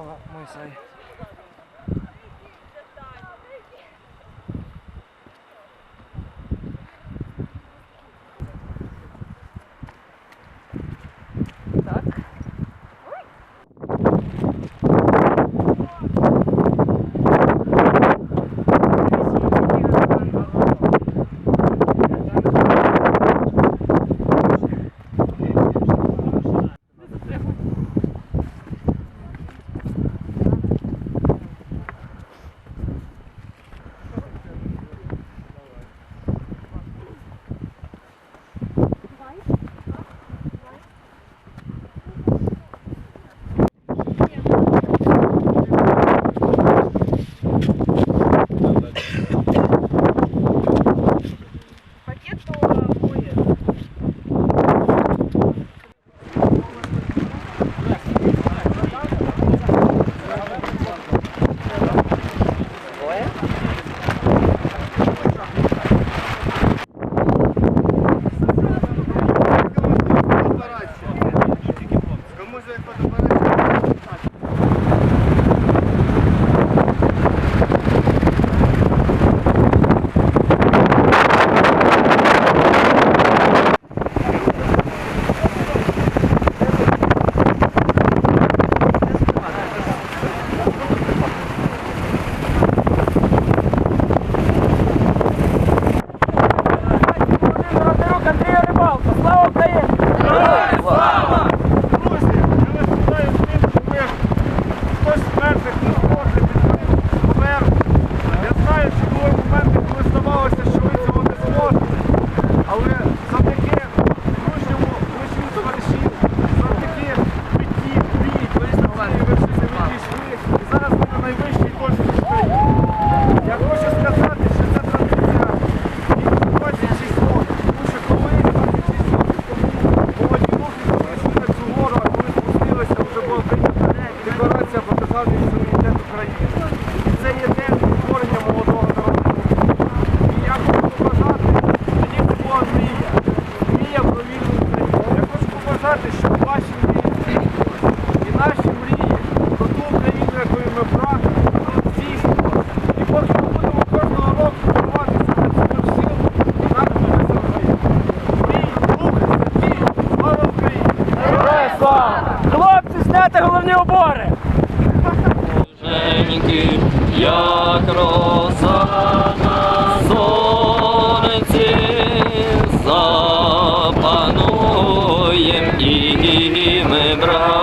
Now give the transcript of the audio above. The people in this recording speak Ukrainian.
on that, I say. ustedes cuando повні обори. Як роса на сонці запануєм і ми брат.